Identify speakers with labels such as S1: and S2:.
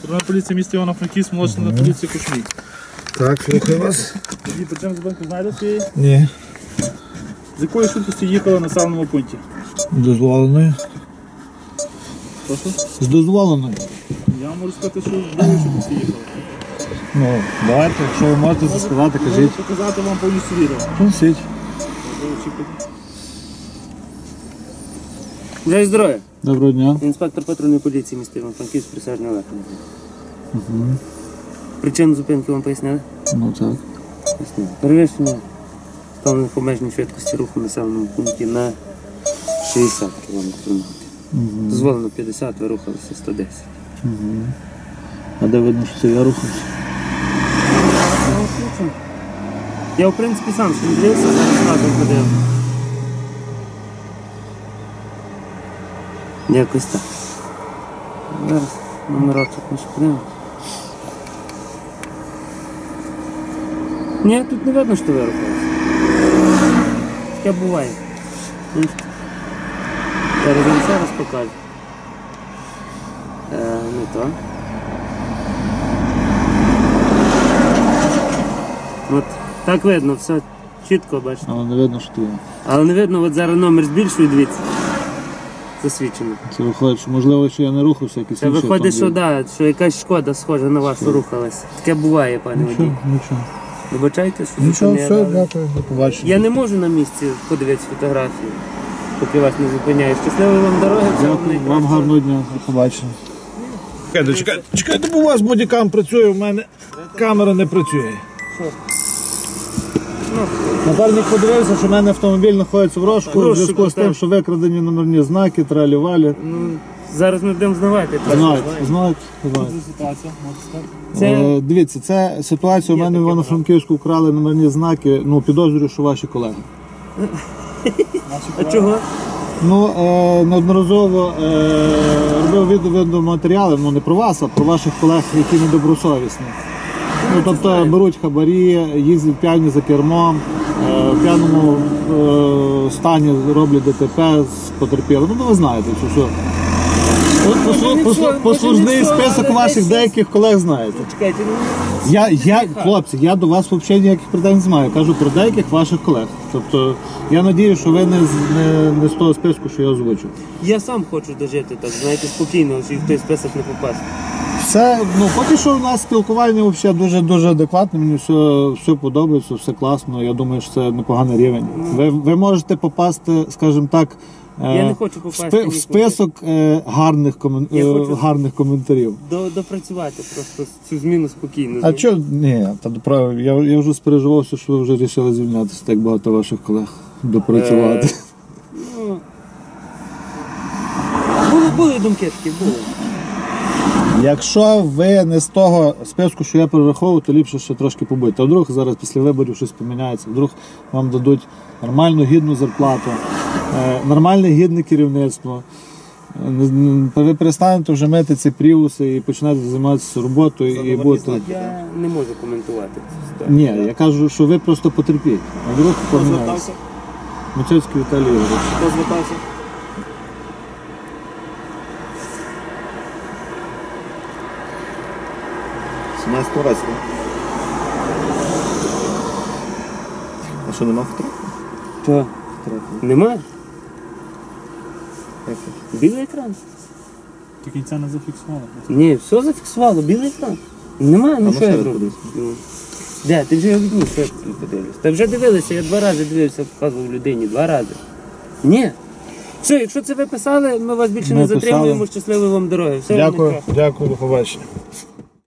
S1: Патрульна поліція міста Івано-Франківськ, молодша на поліції Кушмій.
S2: Так, слухаю вас.
S1: Тоді причому зупинку знаєте цієї?
S2: Ні.
S1: З якої швидкості їхали на населеному пункті?
S2: Дозволеною.
S1: Прошу?
S2: З дозволеною.
S1: Я вам можу сказати, що з якої швидкості їхали.
S2: Ну, давайте, якщо ви можете це сказати,
S1: Можу показати вам повністю відео.
S2: Носіть.
S1: Ви очікуєте.
S3: Бажаю здоров'я.
S2: Доброго дня.
S3: Інспектор патрульної поліції міста Іван-Франківськ присяжний Олег. Угу. Причину зупинки вам пояснили?
S2: Ну так.
S3: Пояснили. Перевищення встановлених обмежень швидкості руху населеному пункті на 60 км на годину. Дозволено 50, ви рухалися 110.
S2: А де видно, що це я рухався?
S3: Я в принципі сам не дивився, зараз разом ходив. Якось так. Зараз ми ще подивимось. Ні, тут не видно, що ви рухалися. Таке буває. Зараз він ще раз покажу. Е, не то. От так видно, все чітко бачите.
S2: Але не видно, що я.
S3: Але не видно, от зараз номер збільшує, дивіться. Засвідчено.
S2: Це виходить, що можливо, що я не рухався, якийсь
S3: Це виходить, що
S2: автомобіль.
S3: да, що якась шкода схожа на вашу рухалась. Таке буває, пане водій.
S2: Нічого, нічого.
S3: Вибачайте, що
S2: Нічого, все,
S3: але
S2: дякую, до побачення.
S3: Я не можу на місці подивитися фотографії, поки вас не зупиняю. Щасливої вам дороги, всього
S2: Дякую, вам
S3: найкращого.
S2: гарного дня, до побачення. Чекайте, чекайте, чекайте, бо у вас бодікам працює, у мене камера не працює. Напарник подивився, що в мене автомобіль знаходиться в розшуку,
S3: В
S2: зв'язку з тим, що викрадені номерні знаки, тралі-валі.
S3: Ну, зараз ми будемо знавати.
S2: Знають, знають, знають.
S1: Це ситуація, можете сказати?
S2: Е, Дивіться, це ситуація. У мене в Івано-Франківську вкрали номерні знаки. Ну, підозрюю, що ваші колеги.
S3: а чого?
S2: Ну, е, неодноразово е, робив відео відеоматеріали, ну не про вас, а про ваших колег, які недобросовісні. Ну, тобто беруть хабарі, їздять п'яні за кермом, е, в п'яному е, стані роблять ДТП з потерпілим. Ну, ви знаєте, що
S3: нічого, може,
S2: Послужний
S3: нічого,
S2: список
S3: але
S2: ваших
S3: десь-
S2: деяких колег знаєте.
S3: Чекайте, ну
S2: Я, я, хлопці, я до вас взагалі ніяких претензій не маю. Кажу про деяких ваших колег. Тобто я надію, що ви не, з- не, не з того списку, що я озвучив.
S3: я сам хочу дожити так, знаєте, спокійно, що в той список не попасти.
S2: Все, ну поки що у нас спілкування взагалі дуже дуже адекватне. Мені все, все подобається, все класно. Я думаю, що це непоганий рівень. Ви, ви можете попасти, скажімо так. е,
S3: Я не хочу
S2: в,
S3: попасти
S2: спи- в список е, гарних, комен...
S3: Я
S2: е,
S3: хочу-
S2: гарних коментарів.
S3: До, допрацювати просто цю зміну спокійно.
S2: А що, ні, та право, я, я вже спереживався, що ви вже вирішили звільнятися, так багато ваших колег допрацювати.
S3: Е, Ну, були, були думки такі, були.
S2: Якщо ви не з того списку, що я перераховував, то ліпше ще трошки побити. А вдруг зараз після виборів щось поміняється, вдруг вам дадуть нормальну гідну зарплату, е, нормальне гідне керівництво. Е, Ви перестанете вже мити ці пріуси і почнете займатися роботою і будете.
S3: Я не можу коментувати цю ситуацію.
S2: Ні, я кажу, що ви просто потерпіть. А вдруг поміняється.
S1: Звертався?
S2: Віталій Ігорович.
S1: Хто звертався?
S4: Разі. А що нема фото?
S3: То. Немає? Білий екран.
S1: До кінця не зафіксували.
S3: Ні, все зафіксувало, білий екран. Немає, ну
S4: ну
S3: що я зроблю?
S4: подивись.
S3: Ну. Де, ти вже його відніс, що я подивлюсь. Та вже дивилися, я два рази дивився, показував людині, два рази. Ні. Все, якщо це ви писали, ми вас більше
S2: Ми
S3: не затримуємо.
S2: писали.
S3: Щасливої вам дороги. Все вам
S2: Дякую, дякую, до побачення.